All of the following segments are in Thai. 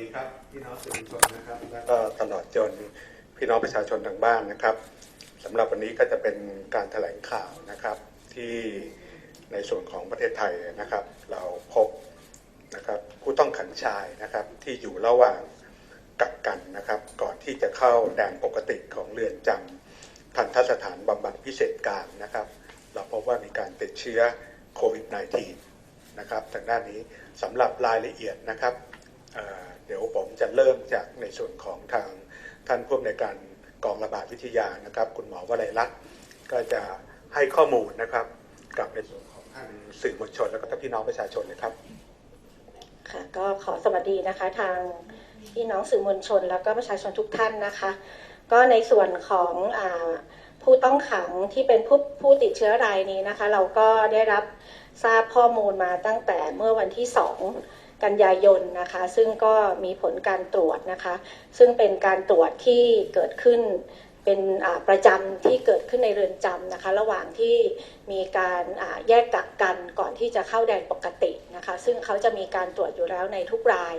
ดีครับพี่น้องสื่อมวลชนนะครับแล้วก็ตลอดจนพี่น้องประชาชนทางบ้านนะครับสำหรับวันนี้ก็จะเป็นการแถลงข่าวนะครับที่ในส่วนของประเทศไทยนะครับ เราพบนะครับผู้ต้องขังชายนะครับที่อยู่ระหว่างกักกันนะครับ ก่อนที่จะเข้าแดนปกติของเรือนจำทันทสถานบำบัดพิเศษกลางนะครับ เราพบว่ามีการติดเชื้อโควิด -19 นะครับทางด้านนี้สำหรับรายละเอียดนะครับ เดี๋ยวผมจะเริ่มจากในส่วนของทางท่านผู้อำนวยการกองระบาดวิทยานะครับ คุณหมอวลัยรัตน์ก็จะให้ข้อมูลนะครับ กับในส่วนของทางสื่อมวลชนแล้วก็พี่น้องประชาชนเลยครับ ค่ะก็ขอสวัสดีนะคะทางพี่น้องสื่อมวลชน แล้วก็ประชาชนทุกท่านนะคะ ก็ในส่วนของอผู้ต้องขังที่เป็นผู้ผู้ติดเชื้อรายนี้นะคะ เราก็ได้รับทราบข้อมูลมาตั้งแต่เมื่อวันที่2 กันยายนนะคะ ซึ่งก็มีผลการตรวจนะคะ ซึ่งเป็นการตรวจที่เกิดขึ้นเป็นประจำที่เกิดขึ้นในเรือนจำนะคะ ระหว่างที่มีการแยกกักกันก่อนที่จะเข้าแดนปกตินะคะ ซึ่งเขาจะมีการตรวจอยู่แล้วในทุกราย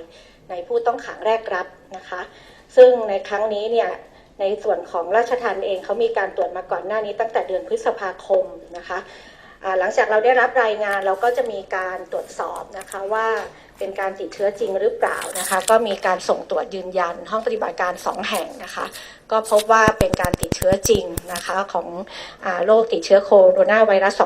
ในผู้ต้องขังแรกรับนะคะ ซึ่งในครั้งนี้เนี่ยในส่วนของราชทัณฑ์เองเขามีการตรวจมาก่อนหน้านี้ตั้งแต่เดือนพฤษภาคมนะคะหลังจากเราได้รับรายงานเราก็จะมีการตรวจสอบนะคะว่า เป็นการติดเชื้อจริงหรือเปล่านะคะ ก็มีการส่งตรวจยืนยันห้องปฏิบัติการ 2 แห่งนะคะ ก็พบว่าเป็นการติดเชื้อจริงนะคะของอโรคติดเชื้อโคโรนาไวรัส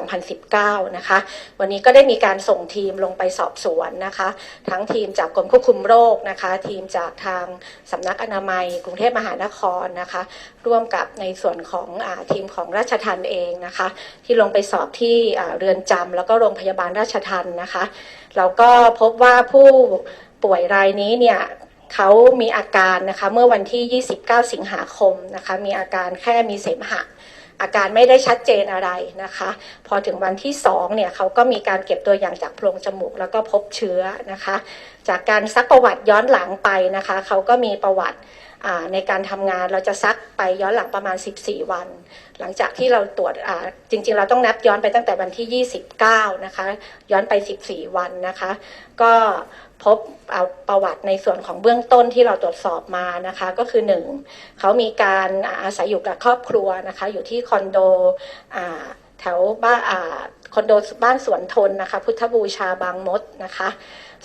2019 นะคะ วันนี้ก็ได้มีการส่งทีมลงไปสอบสวนนะคะ ทั้งทีมจากกรมควบคุมโรคนะคะ ทีมจากทางสำนักอนามัย กรุงเทพมหานครนะคะ ร่วมกับในส่วนของอทีมของราชทันเองนะคะ ที่ลงไปสอบที่เรือนจำแล้วก็โรงพยาบาลราชทันนะคะ เราก็พบว่าผู้ป่วยรายนี้เนี่ย เขามีอาการนะคะเมื่อวันที่ 29 สิงหาคมนะคะมีอาการแค่มีเสมหะอาการไม่ได้ชัดเจนอะไรนะคะ พอถึงวันที่2เนี่ยเขาก็มีการเก็บตัวอย่างจากโพรงจมูกแล้วก็พบเชื้อนะคะ จากการซักประวัติย้อนหลังไปนะคะเขาก็มีประวัติในการทำงานเราจะซักไปย้อนหลังประมาณ 14 วัน หลังจากที่เราตรวจจริง ๆ เราต้องนับย้อนไปตั้งแต่วันที่ 29 นะคะ ย้อนไป 14 วันนะคะ ก็ พบเอาประวัติในส่วนของเบื้องต้นที่เราตรวจสอบมานะคะ ก็คือหนึ่งเขามีการอาศัยอยู่กับครอบครัวนะคะ อยู่ที่คอนโดแถวบ้านคอนโดบ้านสวนทนนะคะ พุทธบูชาบางมดนะคะ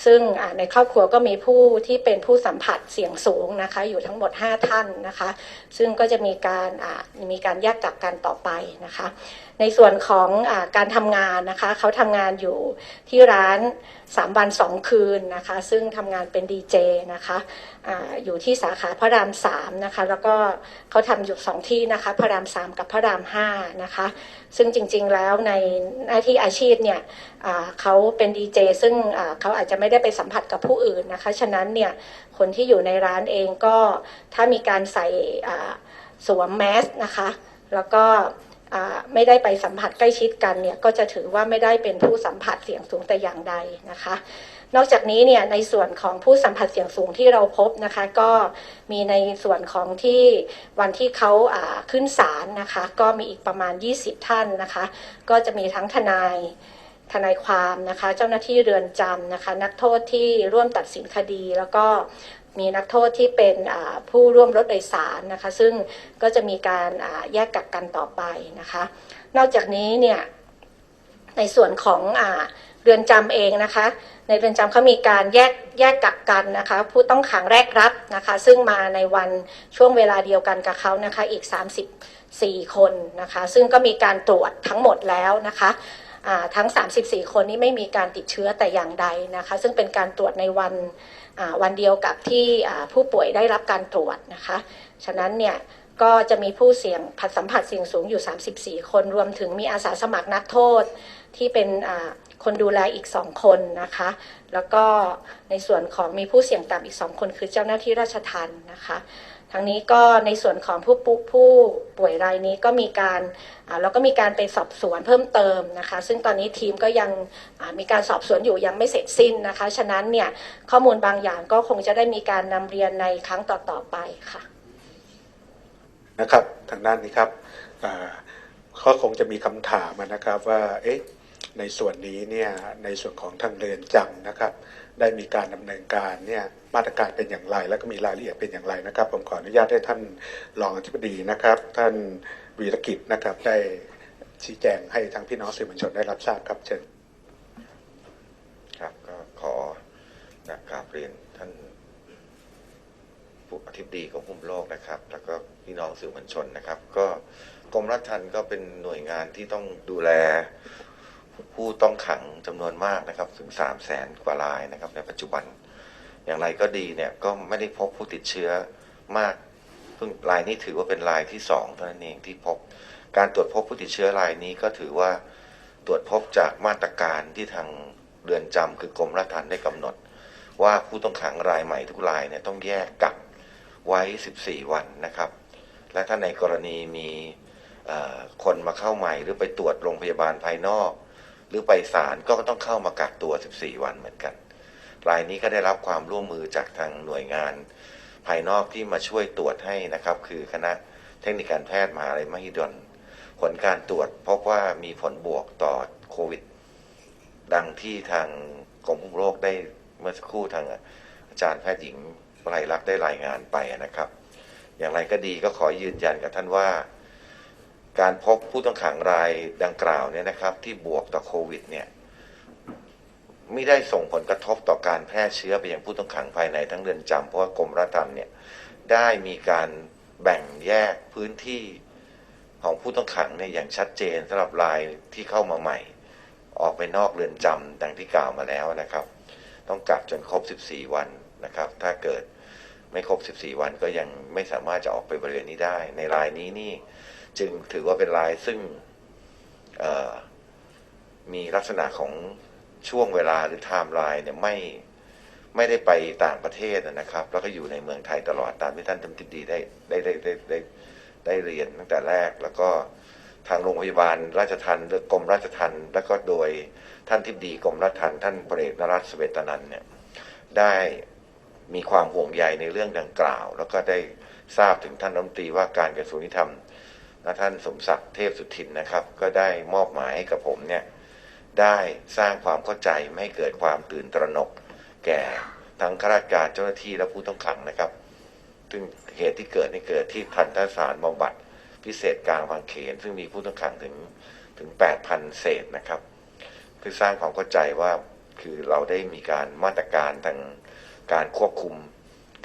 ซึ่งในครอบครัวก็มีผู้ที่เป็นผู้สัมผัสเสี่ยงสูงนะคะ อยู่ทั้งหมด 5 ท่านนะคะ ซึ่งก็จะมีการมีการแยกกักกันต่อไปนะคะ ในส่วนของอการทำงานนะคะเขาทำงานอยู่ที่ร้าน 3 วัน 2 คืนนะคะ ซึ่งทำงานเป็นดีเจนะคะออยู่ที่สาขาพระราม3นะคะ แล้วก็เขาทำอยู่ 2 ที่นะคะ พระราม 3 กับพระราม5นะคะ ซึ่งจริงๆแล้วในหน้าที่อาชีพเนี่ยเขาเป็นดีเจซึ่งเขาอาจจะไม่ได้ไปสัมผัสกับผู้อื่นนะคะ ฉะนั้นเนี่ยคนที่อยู่ในร้านเองก็ถ้ามีการใส่สวมแมสนะคะ แล้วก็ไม่ได้ไปสัมผัสใกล้ชิดกันเนี่ยก็จะถือว่าไม่ได้เป็นผู้สัมผัสเสี่ยงสูงแต่อย่างใดนะคะ นอกจากนี้เนี่ยในส่วนของผู้สัมผัสเสี่ยงสูงที่เราพบนะคะ ก็มีในส่วนของที่วันที่เขาาขึ้นศาลนะคะ ก็มีอีกประมาณ 20 ท่านนะคะ ก็จะมีทั้งทนาย ทนายความนะคะ เจ้าหน้าที่เรือนจำนะคะ นักโทษที่ร่วมตัดสินคดี แล้วก็มีนักโทษที่เป็นผู้ร่วมรถโดยสารนะคะ ซึ่งก็จะมีการแยกกักกันต่อไปนะคะ นอกจากนี้เนี่ยในส่วนของอเรือนจำเองนะคะ ในเรือนจำเขามีการแยกแยกกักกันนะคะ ผู้ต้องขังแรกรับนะคะ ซึ่งมาในวันช่วงเวลาเดียวกันกับเขานะคะอีก 34 คนนะคะ ซึ่งก็มีการตรวจทั้งหมดแล้วนะคะ ทั้ง 34 คนนี้ไม่มีการติดเชื้อแต่อย่างใดนะคะ ซึ่งเป็นการตรวจในวันวันเดียวกับที่ผู้ป่วยได้รับการตรวจนะคะ ฉะนั้นเนี่ยก็จะมีผู้เสี่ยงผัดสัมผัสเสี่ยงสูงอยู่ 34 คน รวมถึงมีอาสาสมัครนักโทษที่เป็นคนดูแลอีก 2 คนนะคะ แล้วก็ในส่วนของมีผู้เสี่ยงต่ำอีก 2 คนคือเจ้าหน้าที่ราชทัณฑ์นะคะ ทั้งนี้ก็ในส่วนของผู้ผู้ผู้ป่วยรายนี้ก็มีการอ่าแล้วก็มีการไปสอบสวนเพิ่มเติมนะคะ ซึ่งตอนนี้ทีมก็ยังมีการสอบสวนอยู่ยังไม่เสร็จสิ้นนะคะ ฉะนั้นเนี่ยข้อมูลบางอย่างก็คงจะได้มีการนำเรียนในครั้งต่อๆไปค่ะนะครับทางด้านนี้ครับก็คงจะมีคำถามนะครับว่าเอ๊ะในส่วนนี้เนี่ยในส่วนของทางเรือนจำนะครับ ได้มีการดำเนินการเนี่ยมาตรการเป็นอย่างไร แล้วก็มีรายละเอียดเป็นอย่างไรนะครับ ผมขออนุญาตให้ท่านรองอธิบดีนะครับ ท่านวีรกิจนะครับได้ชี้แจงให้ทางพี่น้องสื่อมวลชนได้รับทราบครับเชิญครับก็ขอนะกราบเรียนท่านผู้อธิบดีกรมคุมโรคนะครับ แล้วก็พี่น้องสื่อมวลชนนะครับ ก็กรมราชทัณฑ์ก็เป็นหน่วยงานที่ต้องดูแล ผู้ต้องขังจำนวนมากนะครับ ถึงสามแสนกว่ารายนะครับ ในปัจจุบัน อย่างไรก็ดีเนี่ยก็ไม่ได้พบผู้ติดเชื้อมากเพิ่งรายนี้ถือว่าเป็นรายที่สองเท่านั้นเองที่พบ การตรวจพบผู้ติดเชื้อรายนี้ก็ถือว่าตรวจพบจากมาตรการที่ทางเรือนจำคือกรมราชทัณฑ์ได้กำหนด ว่าผู้ต้องขังรายใหม่ทุกรายเนี่ยต้องแยกกักไว้ 14 วันนะครับ และถ้าในกรณีมีคนมาเข้าใหม่หรือไปตรวจโรงพยาบาลภายนอก หรือไปศาลก็ต้องเข้ามากักตัว 14 วันเหมือนกัน รายนี้ก็ได้รับความร่วมมือจากทางหน่วยงาน ภายนอกที่มาช่วยตรวจให้นะครับ คือคณะเทคนิคการแพทย์มหาลัยมหิดล ผลการตรวจพบว่ามีผลบวกต่อโควิด ดังที่ทางกรมควบคุมโรคได้เมื่อสักครู่ทางอาจารย์แพทย์หญิงไพรลักษณ์ได้รายงานไปนะครับ อย่างไรก็ดีก็ขอยืนยันกับท่านว่า การพบผู้ต้องขังรายดังกล่าวเนี่ยนะครับ ที่บวกต่อโควิดเนี่ยไม่ได้ส่งผลกระทบต่อการแพร่เชื้อไปยังผู้ต้องขังภายในทั้งเรือนจำเพราะว่ากรมราชทัณฑ์เนี่ยได้มีการแบ่งแยกพื้นที่ของผู้ต้องขังเนี่ยอย่างชัดเจนสำหรับรายที่เข้ามาใหม่ ออกไปนอกเรือนจำดังที่กล่าวมาแล้วนะครับ ต้องกักจนครบ 14 วันนะครับ ถ้าเกิดไม่ครบ 14 วันก็ยังไม่สามารถจะออกไปบริเวณนี้ได้ ในรายนี้นี่ จึงถือว่าเป็นรายซึ่งมีลักษณะของช่วงเวลาหรือไทม์ไลน์เนี่ยไม่ไม่ได้ไปต่างประเทศนะครับ แล้วก็อยู่ในเมืองไทยตลอดตามที่ท่านทำติดีได้ได้ได้ได้ได้ได้เรียนตั้งแต่แรก แล้วก็ทางโรงพยาบาลราชทัณฑ์หรือกรมราชทัณฑ์แล้วก็โดยท่านทิบดีกรมราชทัณฑ์ท่านพระเอกนรัตสเวตนันเนี่ยได้มีความห่วงใยในเรื่องดังกล่าว แล้วก็ได้ทราบถึงท่านรัฐมนตรีว่าการกระทรวงยุติธรรม และท่านสมศักดิ์เทพสุทินนะครับ ก็ได้มอบหมายให้กับผมเนี่ยได้สร้างความเข้าใจไม่ให้เกิดความตื่นตระหนก แก่ทั้งข้าราชการเจ้าหน้าที่และผู้ต้องขังนะครับ ซึ่งเหตุที่เกิดนี่เกิดที่ทันทสารบำบัดพิเศษกลางบางเขน ซึ่งมีผู้ต้องขังถึงถึง 8,000 เศษนะครับเพื่อสร้างความเข้าใจว่าคือเราได้มีการมาตรการทางการควบคุม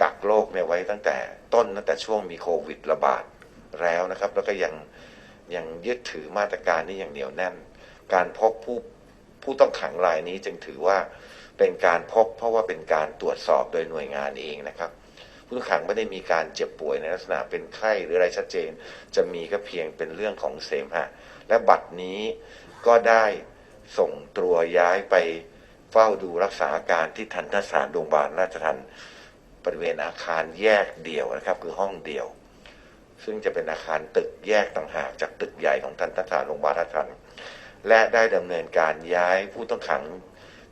กักโรคเนี่ยไว้ตั้งแต่ต้นตั้งแต่ช่วงมีโควิดระบาด แล้วนะครับ แล้วก็ยังยังยึดถือมาตรการนี้อย่างเหนียวแน่น การพบผู้ผู้ต้องขังรายนี้จึงถือว่าเป็นการพบเพราะว่าเป็นการตรวจสอบโดยหน่วยงานเองนะครับ ผู้ต้องขังไม่ได้มีการเจ็บป่วยในลักษณะเป็นไข้หรืออะไรชัดเจน จะมีก็เพียงเป็นเรื่องของเสมหะและบัตรนี้ก็ได้ส่งตัวย้ายไปเฝ้าดูรักษาอาการที่ทันทสถานโรงพยาบาลราชทันบริเวณอาคารแยกเดี่ยวนะครับ คือห้องเดี่ยว ซึ่งจะเป็นอาคารตึกแยกต่างหากจากตึกใหญ่ของทันทสถานโรงพยาบาลราชทันและได้ดำเนินการย้ายผู้ต้องขัง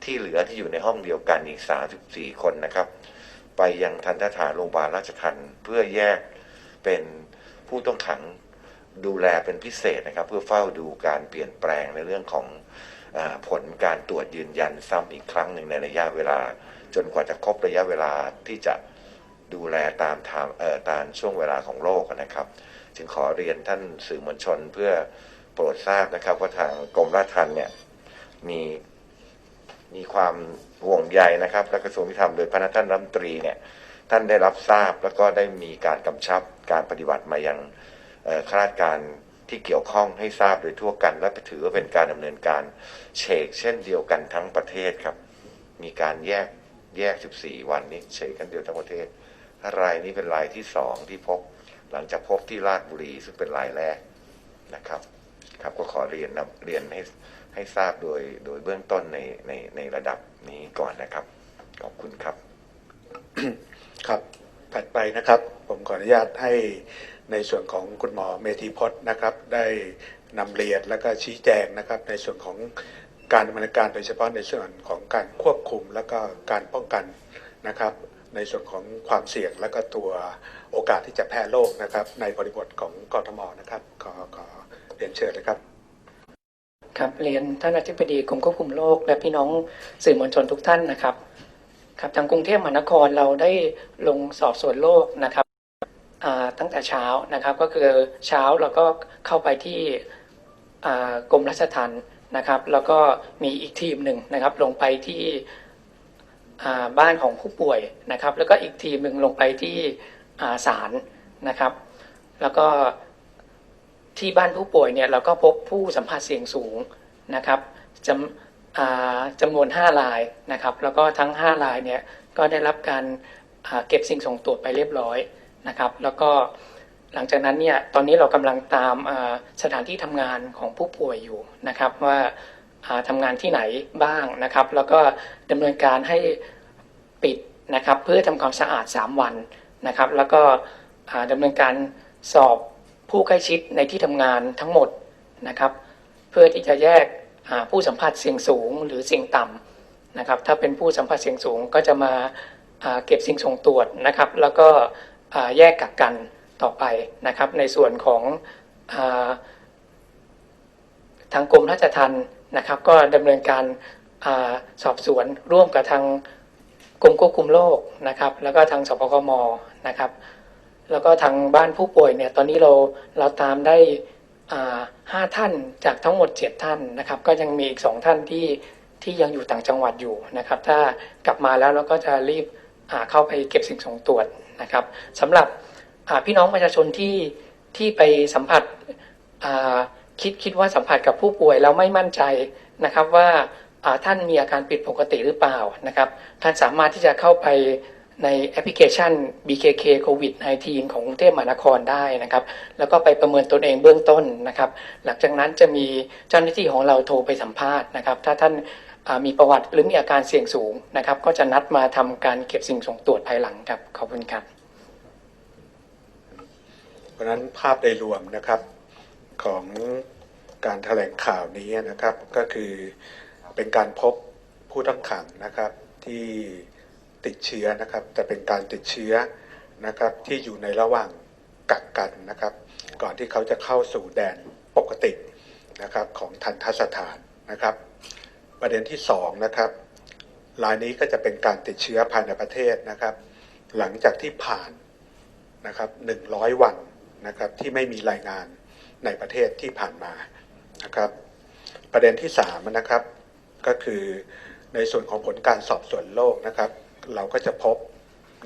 ที่เหลือที่อยู่ในห้องเดียวกันอีก 34 คนนะครับ ไปยังทันทสถานโรงพยาบาลราชทันเพื่อแยกเป็นผู้ต้องขังดูแลเป็นพิเศษนะครับ เพื่อเฝ้าดูการเปลี่ยนแปลงในเรื่องของอผลการตรวจยืนยันซ้ำอีกครั้งหนึ่งในระยะเวลา จนกว่าจะครบระยะเวลาที่จะ ดูแลตามทางเอ่อตามช่วงเวลาของโลกนะครับ จึงขอเรียนท่านสื่อมวลชนเพื่อโปรดทราบนะครับ ว่าทางกรมราชทัณฑ์เนี่ยมีมีความห่วงใยนะครับ และกระทรวงยุติธรรมโดยพระท่านรัฐมนตรีเนี่ยท่านได้รับทราบแล้วก็ได้มีการกำชับการปฏิบัติมายังข้าราชการที่เกี่ยวข้องให้ทราบโดยทั่วกัน และถือว่าเป็นการดำเนินการเชกเช่นเดียวกันทั้งประเทศครับ มีการแยกแยก 14 วันนี้เชกกันเดียวทั้งประเทศ รายนี้เป็นรายที่สองที่พบ หลังจากพบที่ราชบุรีซึ่งเป็นรายแรกนะครับครับก็ขอเรียนนะเรียนให้ให้ทราบโดยโดยเบื้องต้นในในในระดับนี้ก่อนนะครับ ขอบคุณครับ ครับถัดไปนะครับ ผมขออนุญาตให้ในส่วนของคุณหมอเมธีพจน์นะครับ ได้นำเรียนแล้วก็ชี้แจงนะครับ ในส่วนของการดำเนินการโดยเฉพาะในส่วนของการควบคุมแล้วก็การป้องกันนะครับ ในส่วนของความเสี่ยงแล้วก็ตัวโอกาสที่จะแพร่โรคนะครับ ในบริบทของกทมนะครับขอขอเรียนเชิญเลยครับ ครับเรียนท่านอธิบดีกรมควบคุมโรคและพี่น้องสื่อมวลชนทุกท่านนะครับ ครับทางกรุงเทพมหานครเราได้ลงสอบสวนโรคนะครับตั้งแต่เช้านะครับก็คือเช้าเราก็เข้าไปที่กรมราชทัณฑ์นะครับ แล้วก็มีอีกทีมหนึ่งนะครับ ลงไปที่ บ้านของผู้ป่วยนะครับ แล้วก็อีกทีมหนึ่งลงไปที่ศาลนะครับ แล้วก็ที่บ้านผู้ป่วยเนี่ยเราก็พบผู้สัมผัสเสี่ยงสูงนะครับจำจำนวน 5 รายนะครับ แล้วก็ทั้ง 5 รายเนี่ยก็ได้รับการเก็บสิ่งส่งตรวจไปเรียบร้อยนะครับ แล้วก็หลังจากนั้นเนี่ยตอนนี้เรากำลังตามสถานที่ทำงานของผู้ป่วยอยู่นะครับว่า ทำงานที่ไหนบ้างนะครับ แล้วก็ดำเนินการให้ปิดนะครับ เพื่อทำความสะอาด 3 วันนะครับ แล้วก็อ่าดำเนินการสอบผู้ใกล้ชิดในที่ทำงานทั้งหมดนะครับ เพื่อที่จะแยกผู้สัมผัสเสี่ยงสูงหรือเสี่ยงต่ำนะครับ ถ้าเป็นผู้สัมผัสเสี่ยงสูงก็จะมาเก็บสิ่งส่งตรวจนะครับ แล้วก็แยกกักกันต่อไปนะครับ ในส่วนของอทางกรมราชทัณฑ์ นะครับ ก็ดำเนินการอสอบสวนร่วมกับทางกรมควบคุมโรคนะครับ แล้วก็ทางสปกมนะครับ แล้วก็ทางบ้านผู้ป่วยเนี่ยตอนนี้เราเราตามได้ห้าท่านจากทั้งหมดเจ็ดท่านนะครับ ก็ยังมีอีกสองท่านที่ที่ยังอยู่ต่างจังหวัดอยู่นะครับ ถ้ากลับมาแล้วเราก็จะรีบเข้าไปเก็บสิ่งส่งตรวจนะครับสำหรับพี่น้องประชาชนที่ที่ไปสัมผัส คิดคิดว่าสัมผัสกับผู้ป่วยแล้วไม่มั่นใจนะครับว่าท่านมีอาการผิดปกติหรือเปล่านะครับ ท่านสามารถที่จะเข้าไปในแอปพลิเคชัน BKK COVID 19ของกรุงเทพมหานครได้นะครับ แล้วก็ไปประเมินตนเองเบื้องต้นนะครับ หลังจากนั้นจะมีเจ้าหน้าที่ของเราโทรไปสัมภาษณ์นะครับ ถ้าท่านมีประวัติหรือมีอาการเสี่ยงสูงนะครับ ก็จะนัดมาทำการเก็บสิ่งส่งตรวจภายหลังครับ ขอบคุณครับ เพราะนั้นภาพโดยรวมนะครับ ของการแถลงข่าวนี้นะครับ ก็คือเป็นการพบผู้ต้องขังนะครับที่ติดเชื้อนะครับ แต่เป็นการติดเชื้อนะครับที่อยู่ในระหว่างกักกันนะครับ ก่อนที่เขาจะเข้าสู่แดนปกตินะครับของทันทสถานนะครับ ประเด็นที่สองนะครับรายนี้ก็จะเป็นการติดเชื้อภายในประเทศนะครับ หลังจากที่ผ่านนะครับ100 วันนะครับที่ไม่มีรายงาน ในประเทศที่ผ่านมานะครับ ประเด็นที่3นะครับก็คือในส่วนของผลการสอบสวนโรคนะครับ เราก็จะพบ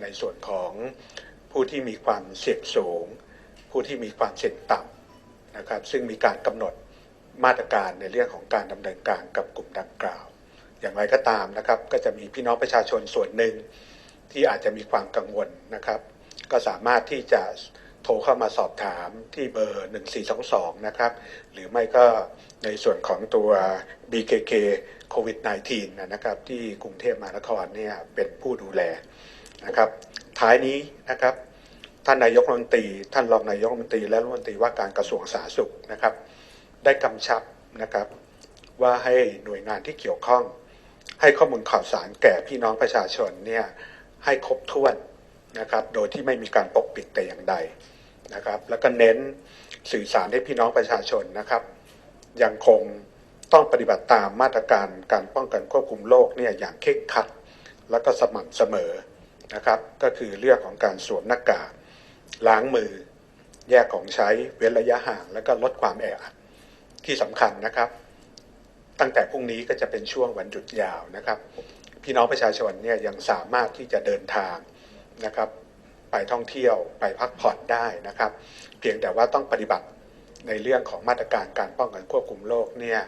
ในส่วนของผู้ที่มีความเสี่ยงสูง ผู้ที่มีความเสี่ยงต่ำนะครับ ซึ่งมีการกำหนดมาตรการในเรื่องของการดำเนินการกับกลุ่มดังกล่าว อย่างไรก็ตามนะครับ ก็จะมีพี่น้องประชาชนส่วนหนึ่งที่อาจจะมีความกังวลนะครับ ก็สามารถที่จะ โทรเข้ามาสอบถามที่เบอร์ 1422 นะครับ หรือไม่ก็ในส่วนของตัว BKK COVID 19 นะครับที่กรุงเทพมหานครเนี่ยเป็นผู้ดูแลนะครับ ท้ายนี้นะครับ ท่านนายกรัฐมนตรี ท่านรองนายกรัฐมนตรีและรัฐมนตรีว่าการกระทรวงสาธารณสุขนะครับ ได้กำชับนะครับว่าให้หน่วยงานที่เกี่ยวข้อง ให้ข้อมูลข่าวสารแก่พี่น้องประชาชนเนี่ยให้ครบถ้วนนะครับ โดยที่ไม่มีการปกปิดแต่อย่างใด นะครับ แล้วก็เน้นสื่อสารให้พี่น้องประชาชนนะครับ ยังคงต้องปฏิบัติตามมาตรการการป้องกันควบคุมโรคเนี่ยอย่างเคร่งครัด แล้วก็สม่ำเสมอนะครับ ก็คือเรื่องของการสวมหน้ากากล้างมือ แยกของใช้เว้นระยะห่าง แล้วก็ลดความแออัดที่สำคัญนะครับ ตั้งแต่พรุ่งนี้ก็จะเป็นช่วงวันหยุดยาวนะครับ พี่น้องประชาชนเนี่ยยังสามารถที่จะเดินทางนะครับ ไปท่องเที่ยวไปพักผ่อนได้นะครับ เพียงแต่ว่าต้องปฏิบัติในเรื่องของมาตรการการป้องกันควบคุมโรคเนี่ย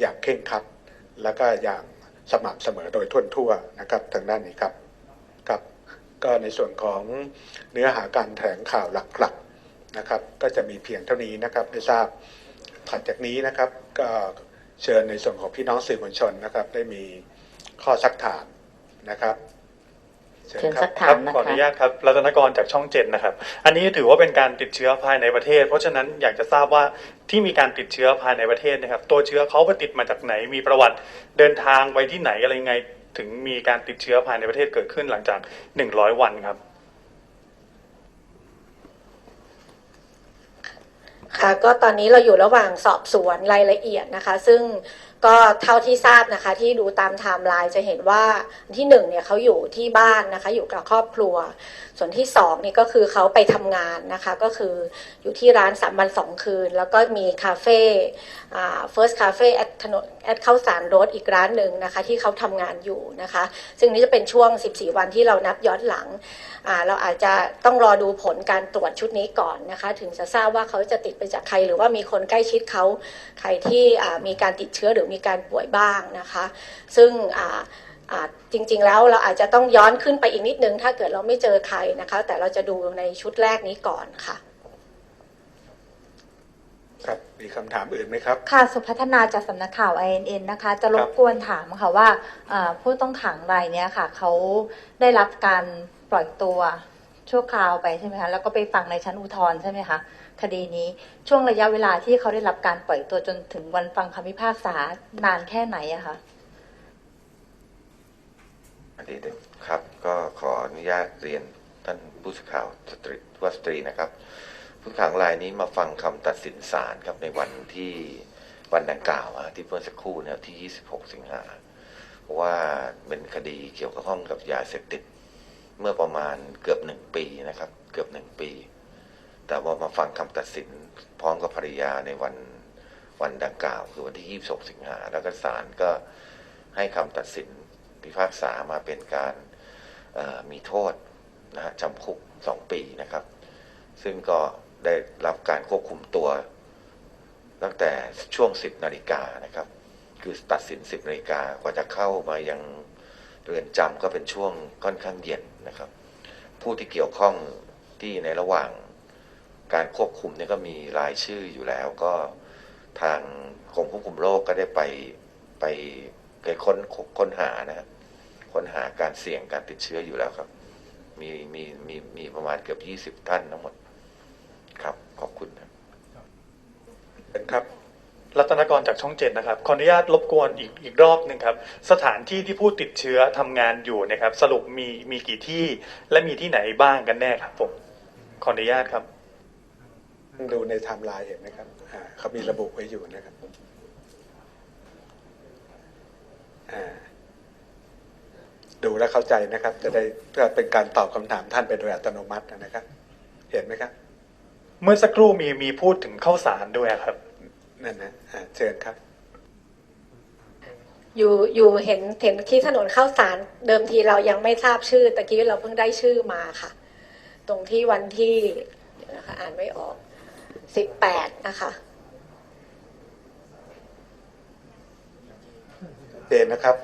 อย่างเคร่งครัด แล้วก็อย่างสม่ำเสมอโดยทั่วทั่วนะครับทางด้านนี้ครับครับ ก็ในส่วนของเนื้อหาการแถลงข่าวหลักๆนะครับ ก็จะมีเพียงเท่านี้นะครับไม่ทราบถัดจากนี้นะครับก็เชิญในส่วนของพี่น้องสื่อมวลชนนะครับ ได้มีข้อซักถามนะครับ เชิญครัสักบถาครัมบนะขออคะนุญาตครับรัตนกรจากช่องเจ็ดนะครับ อันนี้ถือว่าเป็นการติดเชื้อภายในประเทศ เพราะฉะนั้นอยากจะทราบว่าที่มีการติดเชื้อภายในประเทศนะครับ ตัวเชื้อเขาไปติดมาจากไหน มีประวัติเดินทางไปที่ไหนอะไรยังไง ถึงมีการติดเชื้อภายในประเทศเกิดขึ้นหลังจาก100วันครับ ค่ะก็ตอนนี้เราอยู่ระหว่างสอบสวนรายละเอียดนะคะ ซึ่ง ก็เท่าที่ทราบนะคะที่ดูตามไทม์ไลน์จะเห็นว่าที่หนึ่งเนี่ยเขาอยู่ที่บ้านนะคะอยู่กับครอบครัว ส่วนที่สองนี่ก็คือเขาไปทำงานนะคะก็คืออยู่ที่ร้านสามวันสองคืน แล้วก็มีคาเฟ่อ่า first cafe at ถนน at เข้าสารรถอีกร้านหนึ่งนะคะที่เขาทำงานอยู่นะคะ ซึ่งนี่จะเป็นช่วง 14 วันที่เรานับย้อนหลังเราอาจจะต้องรอดูผลการตรวจชุดนี้ก่อนนะคะ ถึงจะทราบว่าเขาจะติดไปจากใครหรือว่ามีคนใกล้ชิดเขาใครที่มีการติดเชื้อหรือมีการป่วยบ้างนะคะ ซึ่งอ่าอ่าจริงๆแล้วเราอาจจะต้องย้อนขึ้นไปอีกนิดนึง ถ้าเกิดเราไม่เจอใครนะคะ แต่เราจะดูในชุดแรกนี้ก่อนค่ะครับมีคำถามอื่นไหมครับ ค่ะ สุพัฒนาจากสำนักข่าว INN นะคะ จะรบกวนถามค่ะว่าเอ่อผู้ต้องขังรายเนี้ยค่ะ เขาได้รับการปล่อยตัวชั่วคราวไปใช่ไหมคะ แล้วก็ไปฟังในชั้นอุทธรณ์ใช่ไหมคะ คดีนี้ช่วงระยะเวลาที่เขาได้รับการปล่อยตัวจนถึงวันฟังคำพิพากษานานแค่ไหนอะคะอันนี้ครับก็ขออนุญาตเรียนท่านผู้สื่อข่าวสตรีวัสตรีนะครับผู้ขังรายนี้มาฟังคำตัดสินศาลครับในวันที่วันดังกล่าวอะที่เมื่อสักครู่เนี่ยที่ 26 สิงหาเพราะว่าเป็นคดีเกี่ยวข้องกับยาเสพติด เมื่อประมาณเกือบหนึ่งปีนะครับ เกือบหนึ่งปี แต่ว่ามาฟังคำตัดสินพร้อมกับภรรยาในวันวันดังกล่าว คือวันที่ 26 สิงหา แล้วก็ศาลก็ให้คำตัดสินพิพากษามาเป็นการมีโทษนะฮะจำคุก 2 ปีนะครับ ซึ่งก็ได้รับการควบคุมตัว ตั้งแต่ช่วง 10 นาฬิกานะครับ คือตัดสิน 10 นาฬิกากว่าจะเข้ามายังเรือนจำก็เป็นช่วงค่อนข้างเย็นนะครับ ผู้ที่เกี่ยวข้องที่ในระหว่าง การควบคุมเนี่ยก็มีรายชื่ออยู่แล้วก็ทางกรมควบคุมโรคก็ได้ไปไปไปค้นค้นหานะค้นหาการเสี่ยงการติดเชื้ออยู่แล้วครับ มีมีมีมีประมาณเกือบ20ท่านทั้งหมดครับ ขอบคุณครับครับรัตนกรจากช่องเจ็ดนะครับขออนุญาตรบกวนอีกอีกรอบหนึ่งครับ สถานที่ที่ผู้ติดเชื้อทำงานอยู่นะครับ สรุปมีมีกี่ที่และมีที่ไหนบ้างกันแน่ครับผมขออนุญาตครับ ดูในไทม์ไลน์เห็นไหมครับอ่าเขามีระบุไว้อยู่นะครับอ่าดูแล้วเข้าใจนะครับ จะได้เพื่อเป็นการตอบคำถามท่านไปโดยอัตโนมัตินะครับ เห็นไหมครับ เมื่อสักครู่มีมีพูดถึงข้าวสารด้วยครับนั่นนะอ่าเชิญครับ อยู่อยู่เห็นเห็นที่ถนนข้าวสารเดิมทีเรายังไม่ทราบชื่อตะกี้เราเพิ่งได้ชื่อมาค่ะ ตรงที่วันที่เดี๋ยวนะคะอ่านไม่ออก สิบแปดนะคะเดนนะครับ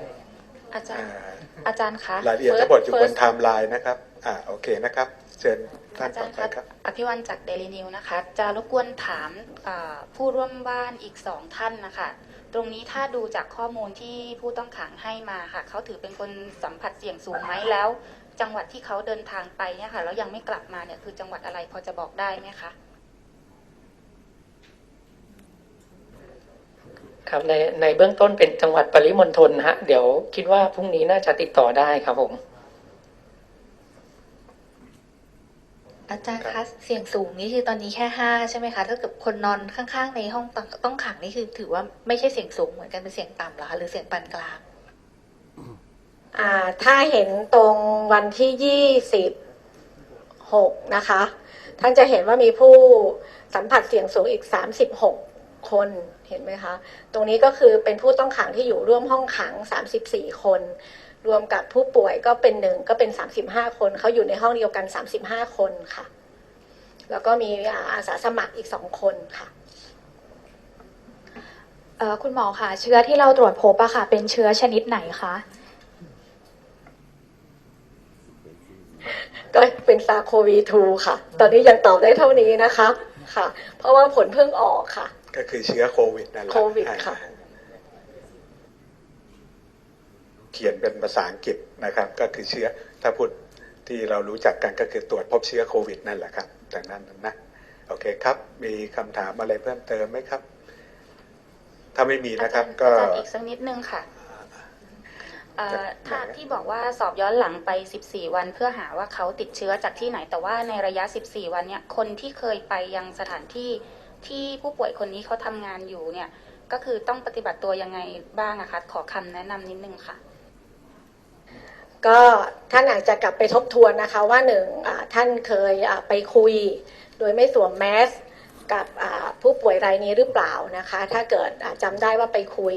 อาจารอ่าย์ อาจารย์คะรายละเอียด First- ทั้งหมดอยู่บน First ไทม์ไลน์นะครับ อ่าโอเคนะครับ เชิญท่านอาต่จาอรย์ไปคะครับ อภิวันจากเดลินิวนะคะ จะรบกวนถามอ่าผู้ร่วมบ้านอีกสองท่านนะคะ ตรงนี้ถ้าดูจากข้อมูลที่ผู้ต้องขังให้มาค่ะ เขาถือเป็นคนสัมผัสเสี่ยงสูงไหมแล้ว จังหวัดที่เขาเดินทางไปเนี่ยค่ะ แล้วยังไม่กลับมาเนี่ยคือจังหวัดอะไรพอจะบอกได้ไหมคะ ครับในในเบื้องต้นเป็นจังหวัดปริมณฑลฮะ เดี๋ยวคิดว่าพรุ่งนี้น่าจะติดต่อได้ครับผม อาจารย์คะเสียงสูงนี่คือตอนนี้แค่ห้าใช่ไหมคะถ้าเกิดคนนอนข้างๆในห้องต้องขังนี่คือถือว่าไม่ใช่เสียงสูงเหมือนกันเป็นเสียงต่ำเหรอคะหรือเสียงปานกลางอ่าถ้าเห็นตรงวันที่ยี่สิบหกนะคะ ท่านจะเห็นว่ามีผู้สัมผัสเสี่ยงสูงอีกสามสิบหกคน เห็นไหมคะ ตรงนี้ก็คือเป็นผู้ต้องขังที่อยู่ร่วมห้องขังสามสิบสี่คน รวมกับผู้ป่วยก็เป็นหนึ่งก็เป็นสามสิบห้าคนเขาอยู่ในห้องเดียวกันสามสิบห้าคนค่ะ แล้วก็มีอ่าอาสาสมัครอีกสองคนค่ะเอ่อคุณหมอคะเชื้อที่เราตรวจพบอะค่ะ เป็นเชื้อชนิดไหนคะก็เป็นซาโควี2ค่ะ ตอนนี้ยังตอบได้เท่านี้นะคะค่ะ เพราะว่าผลเพิ่งออกค่ะ ก็คือเชื้อโควิดนั่นแหละโควิดค่ะอ่าเขียนเป็นภาษาอังกฤษนะครับ ก็คือเชื้อถ้าพูดที่เรารู้จักกันก็คือตรวจพบเชื้อโควิดนั่นแหละครับดังนั้นนะโอเคครับ มีคำถามอะไรเพิ่มเติมไหมครับ ถ้าไม่มีอานะคจารัรบย์ก็อาจารย์อีกสักนิดนึงค่ะเอ่อถ้าที่บอกว่าสอบย้อนหลังไป 14 วันเพื่อหาว่าเขาติดเชื้อจากที่ไหนแต่ว่าในระยะ 14 วันเนี่ยคนที่เคยไปยังสถานที่ ที่ผู้ป่วยคนนี้เขาทำงานอยู่เนี่ย ก็คือต้องปฏิบัติตัวยังไงบ้างอะคะ ขอคำแนะนำนิดนึงค่ะก็ท่านอาจจะกลับไปทบทวนนะคะว่าหนึ่งท่านเคยไปคุย โดยไม่สวมแมส กับผู้ป่วยรายนี้หรือเปล่านะคะ ถ้าเกิดอ่าจำได้ว่าไปคุย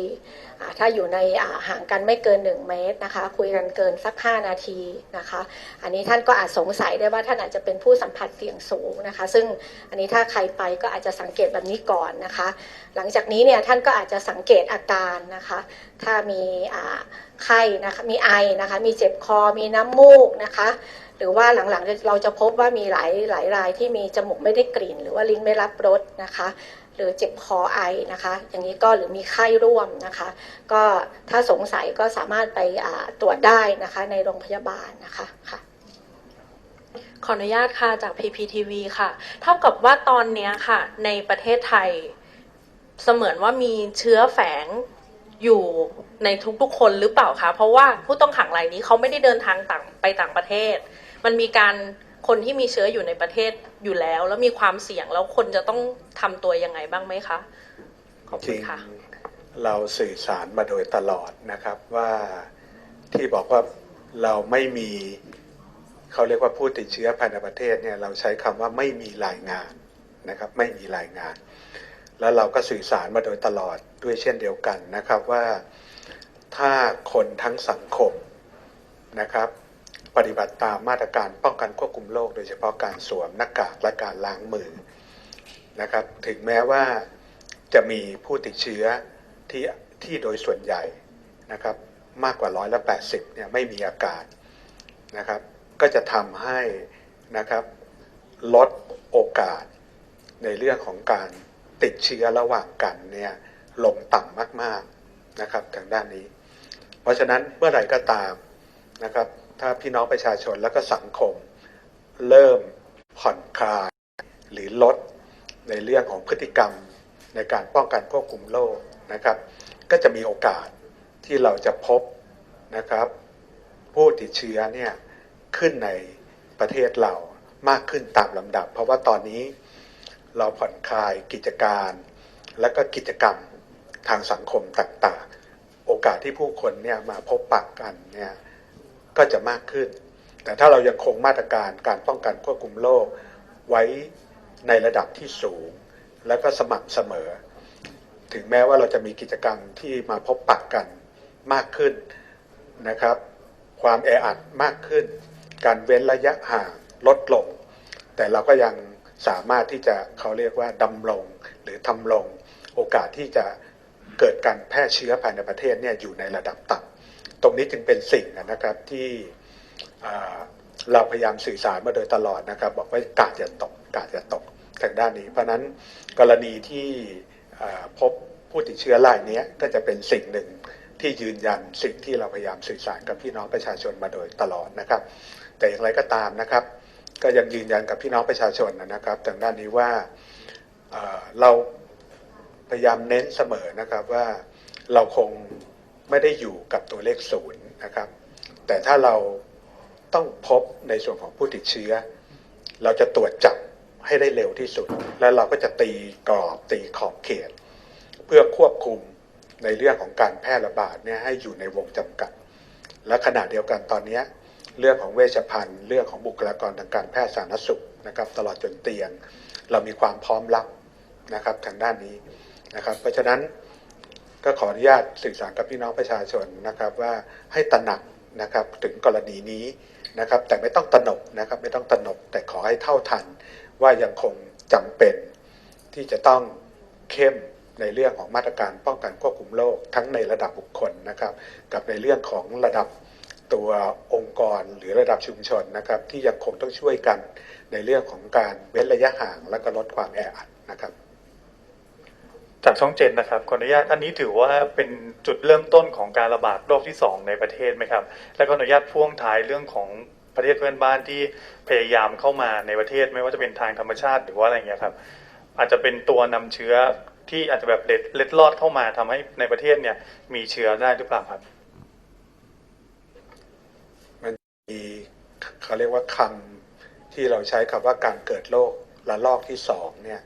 ถ้าอยู่ในห่างกันไม่เกิน 1 เมตรนะคะ คุยกันเกินสัก 5 นาทีนะคะ อันนี้ท่านก็อาจสงสัยได้ว่าท่านอาจจะเป็นผู้สัมผัสเสี่ยงสูงนะคะ ซึ่งอันนี้ถ้าใครไปก็อาจจะสังเกตแบบนี้ก่อนนะคะ หลังจากนี้เนี่ยท่านก็อาจจะสังเกตอาการนะคะถ้ามีไข้นะคะมีไอนะคะ มีเจ็บคอมีน้ำมูกนะคะ หรือว่าหลังๆเราจะพบว่ามีหลายหลายรายที่มีจมูกไม่ได้กลิ่น หรือว่าลิ้นไม่รับรสนะคะ หรือเจ็บคอไอนะคะ อย่างนี้ก็หรือมีไข้ร่วมนะคะ ก็ถ้าสงสัยก็สามารถไปตรวจได้นะคะในโรงพยาบาลนะคะค่ะขออนุญาตค่ะจาก PPTV ค่ะ เท่ากับว่าตอนนี้ค่ะ ในประเทศไทยเสมือนว่ามีเชื้อแฝง อยู่ในทุกๆคนหรือเปล่าคะเพราะว่าผู้ต้องขังรายนี้เขาไม่ได้เดินทางต่างไปต่างประเทศ มันมีการคนที่มีเชื้ออยู่ในประเทศอยู่แล้ว แล้วมีความเสี่ยงแล้วคนจะต้องทำตัวยังไงบ้างไหมคะขอบคุณค่ะเราสื่อสารมาโดยตลอดนะครับว่าที่บอกว่าเราไม่มีเขาเรียกว่าผู้ติดเชื้อภายในประเทศเนี่ยเราใช้คำว่าไม่มีรายงานนะครับไม่มีรายงาน แล้วเราก็สื่อสารมาโดยตลอดด้วยเช่นเดียวกันนะครับว่าถ้าคนทั้งสังคมนะครับปฏิบัติตามมาตรการป้องกันควบคุมโรคโดยเฉพาะการสวมหน้ากากและการล้างมือนะครับถึงแม้ว่าจะมีผู้ติดเชื้อที่ที่โดยส่วนใหญ่นะครับมากกว่าร้อยละ80เนี่ยไม่มีอาการนะครับก็จะทำให้นะครับลดโอกาสในเรื่องของการ ติดเชื้อระหว่างกันเนี่ยลงต่ำมากๆนะครับทางด้านนี้ เพราะฉะนั้นเมื่อไหร่ก็ตามนะครับ ถ้าพี่น้องประชาชนแล้วก็สังคม เริ่มผ่อนคลายหรือลดในเรื่องของพฤติกรรมในการป้องกันควบคุมโรคนะครับ ก็จะมีโอกาสที่เราจะพบนะครับ ผู้ติดเชื้อเนี่ยขึ้นในประเทศเรามากขึ้นตามลำดับ เพราะว่าตอนนี้ เราผ่อนคลายกิจการ และก็กิจกรรมทางสังคมต่างๆ โอกาสที่ผู้คนเนี่ยมาพบปะกันเนี่ยก็จะมากขึ้น แต่ถ้าเรายังคงมาตรการการป้องกันควบคุมโรคไว้ในระดับที่สูง และก็สม่ำเสมอ ถึงแม้ว่าเราจะมีกิจกรรมที่มาพบปะกันมากขึ้นนะครับ ความแออัดมากขึ้น การเว้นระยะห่างลดลง แต่เราก็ยัง สามารถที่จะเขาเรียกว่าดำรงหรือทำลงโอกาสที่จะเกิดการแพร่เชื้อภายในประเทศเนี่ยอยู่ในระดับต่ำตรงนี้จึงเป็นสิ่งนะครับที่เราพยายามสื่อสารมาโดยตลอดนะครับ บอกว่ากาดอย่าตกกาดอย่าตกทางด้านนี้ เพราะนั้นกรณีที่พบผู้ติดเชื้อรายนี้ก็จะเป็นสิ่งหนึ่งที่ยืนยันสิ่งที่เราพยายามสื่อสารกับพี่น้องประชาชนมาโดยตลอดนะครับ แต่อย่างไรก็ตามนะครับ ก็ยังยืนยันกับพี่น้องประชาชนนะครับทางด้านนี้ว่าเราพยายามเน้นเสมอนะครับว่าเราคงไม่ได้อยู่กับตัวเลขศูนย์นะครับ แต่ถ้าเราต้องพบในส่วนของผู้ติดเชื้อ เราจะตรวจจับให้ได้เร็วที่สุด และเราก็จะตีกรอบตีขอบเขต เพื่อควบคุมในเรื่องของการแพร่ระบาดเนี่ยให้อยู่ในวงจำกัด และขณะเดียวกันตอนนี้ เรื่องของเวชภัณฑ์ เรื่องของบุคลากรทางการแพทย์สาธารณสุขนะครับตลอดจนเตียง เรามีความพร้อมรับนะครับทางด้านนี้นะครับ เพราะฉะนั้นก็ขออนุญาตสื่อสารกับพี่น้องประชาชนนะครับว่าให้ตระหนักนะครับถึงกรณีนี้นะครับแต่ไม่ต้องตระหนกนะครับไม่ต้องตระหนกแต่ขอให้เท่าทัน ว่ายังคงจำเป็นที่จะต้องเข้มในเรื่องของมาตรการป้องกันควบคุมโรคทั้งในระดับบุคคลนะครับ กับในเรื่องของระดับ ตัวองค์กรหรือระดับชุมชนนะครับ ที่ยังคงต้องช่วยกันในเรื่องของการเว้นระยะห่างและก็ลดความแออัดนะครับ จากช่องเจ็ดนะครับขออนุญาตอันนี้ถือว่าเป็นจุดเริ่มต้นของการระบาดรอบที่สองในประเทศไหมครับ แล้วก็อนุญาตพ่วงท้ายเรื่องของประเทศเพื่อนบ้านที่พยายามเข้ามาในประเทศไม่ว่าจะเป็นทางธรรมชาติหรือว่าอะไรเงี้ยครับอาจจะเป็นตัวนำเชื้อที่อาจจะแบบเล็ดเล็ดลอดเข้ามาทำให้ในประเทศเนี่ยมีเชื้อได้หรือเปล่าครับ มี เขาเรียกว่าคำที่เราใช้คำว่าการเกิดโรคระลอกที่สองเนี่ย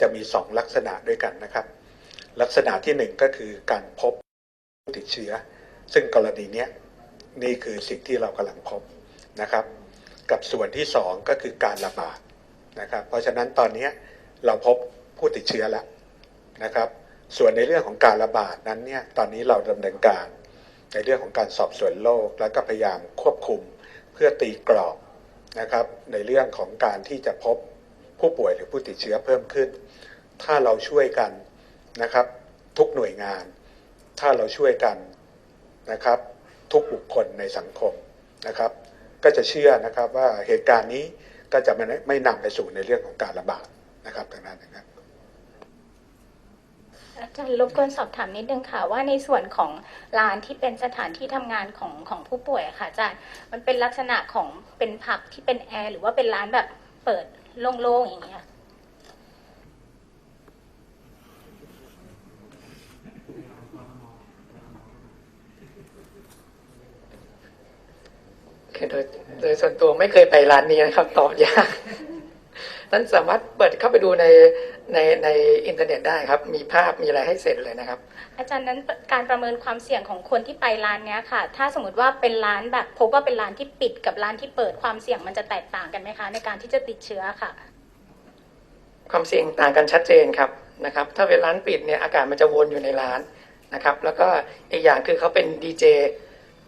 จะมีสองลักษณะด้วยกันนะครับ ลักษณะที่หนึ่งก็คือการพบผู้ติดเชื้อ ซึ่งกรณีเนี้ยนี่คือสิ่งที่เรากำลังพบนะครับ กับส่วนที่สองก็คือการระบาดนะครับ เพราะฉะนั้นตอนนี้เราพบผู้ติดเชื้อแล้วนะครับ ส่วนในเรื่องของการระบาดนั้นเนี่ยตอนนี้เราดำเนินการ ในเรื่องของการสอบสวนโรคแล้วก็พยายามควบคุม เพื่อตีกรอบนะครับในเรื่องของการที่จะพบผู้ป่วยหรือผู้ติดเชื้อเพิ่มขึ้น ถ้าเราช่วยกันนะครับทุกหน่วยงาน ถ้าเราช่วยกันนะครับทุกบุคคลในสังคมนะครับ ก็จะเชื่อนะครับว่าเหตุการณ์นี้ก็จะไม่ไม่นำไปสู่ในเรื่องของการระบาดนะครับทางนั้นนะครับ อาจารย์รบกวนสอบถามนิดนึงค่ะ ว่าในส่วนของร้านที่เป็นสถานที่ทำงานของของผู้ป่วยค่ะอาจารย์มันเป็นลักษณะของเป็นผับที่เป็นแอร์หรือว่าเป็นร้านแบบเปิดโล่งๆอย่างเงี้ยคือโดยโดยส่วนตัวไม่เคยไปร้านนี้นะครับตอบยากท่านสามารถเปิดเข้าไปดูใน ในในอินเทอร์เน็ตได้ครับ มีภาพมีอะไรให้เสร็จเลยนะครับ อาจารย์นั้นการประเมินความเสี่ยงของคนที่ไปร้านเนี้ยค่ะ ถ้าสมมติว่าเป็นร้านแบบพบว่าเป็นร้านที่ปิดกับร้านที่เปิดความเสี่ยงมันจะแตกต่างกันไหมคะ ในการที่จะติดเชื้อค่ะ ความเสี่ยงต่างกันชัดเจนครับนะครับ ถ้าเป็นร้านปิดเนี่ยอากาศมันจะวนอยู่ในร้านนะครับ แล้วก็อีกอย่างคือเขาเป็นดีเจ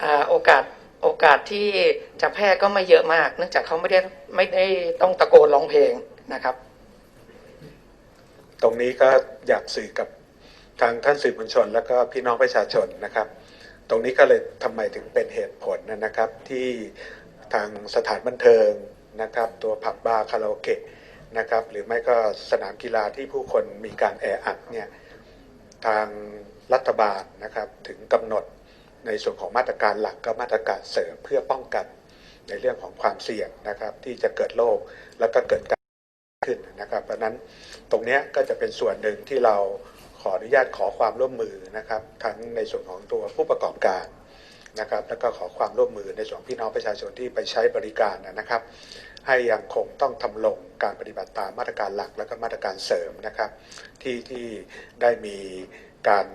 อ่าโอกาสโอกาสที่จะแพร่ก็ไม่เยอะมาก เนื่องจากเขาไม่ได้ไม่ได้ต้องตะโกนร้องเพลงนะครับ ตรงนี้ก็อยากสื่อกับทางท่านสื่อมวลชน แล้วก็พี่น้องประชาชนนะครับ ตรงนี้ก็เลยทำไมถึงเป็นเหตุผลนะครับที่ทางสถานบันเทิงนะครับ ตัวผับบาร์คาราโอเกะนะครับ หรือไม่ก็สนามกีฬาที่ผู้คนมีการแออัดเนี่ยทางรัฐบาลนะครับถึงกำหนดในส่วนของมาตรการหลักก็มาตรการเสริมเพื่อป้องกันในเรื่องของความเสี่ยงนะครับ ที่จะเกิดโรคแล้วก็เกิดการ ขึ้นนะครับเพราะนั้นตรงนี้ก็จะเป็นส่วนหนึ่งที่เราขออนุญาตขอความร่วมมือนะครับทั้งในส่วนของตัวผู้ประกอบการนะครับแล้วก็ขอความร่วมมือในส่วนพี่น้องประชาชนที่ไปใช้บริการนะครับ ให้ยังคงต้องทำลงการปฏิบัติตามมาตรการหลักและก็มาตรการเสริมนะครับที่ที่ได้มีการ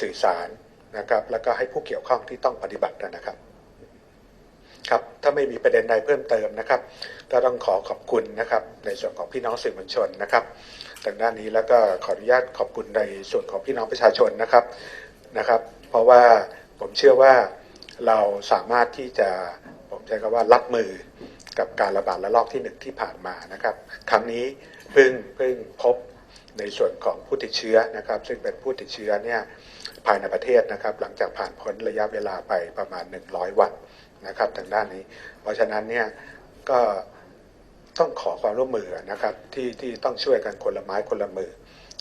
สื่อสารนะครับแล้วก็ให้ผู้เกี่ยวข้องที่ต้องปฏิบัตินะครับ ครับถ้าไม่มีประเด็นใดเพิ่มเติมนะครับ ก็ต้องขอขอบคุณนะครับ ในส่วนของพี่น้องสื่อมวลชนนะครับทางด้านนี้แล้วก็ขออนุญาตขอบคุณในส่วนของพี่น้องประชาชนนะครับนะครับ เพราะว่าผมเชื่อว่าเราสามารถที่จะผมใช้คำว่ารับมือกับการระบาดระลอกที่หนึ่งที่ผ่านมานะครับ ครั้งนี้เพิ่งเพิ่งพบในส่วนของผู้ติดเชื้อนะครับ ซึ่งเป็นผู้ติดเชื้อเนี่ยภายในประเทศนะครับ หลังจากผ่านพ้นระยะเวลาไปประมาณ 100 วัน นะครับทางด้านนี้ เพราะฉะนั้นเนี่ยก็ต้องขอความร่วมมือนะครับที่ที่ต้องช่วยกันคนละไม้คนละมือ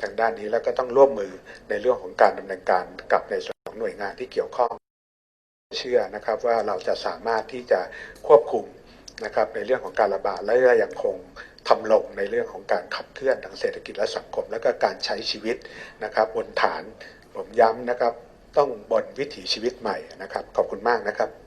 ทางด้านนี้แล้วก็ต้องร่วมมือในเรื่องของการดำเนินการกับในส่วนของหน่วยงานที่เกี่ยวข้อง เชื่อนะครับว่าเราจะสามารถที่จะควบคุมนะครับในเรื่องของการระบาดและยังคงทำลงในเรื่องของการขับเคลื่อนทางเศรษฐกิจและสังคม และก็การใช้ชีวิตนะครับ บนฐานผมย้ำนะครับ ต้องบนวิถีชีวิตใหม่นะครับ ขอบคุณมากนะครับ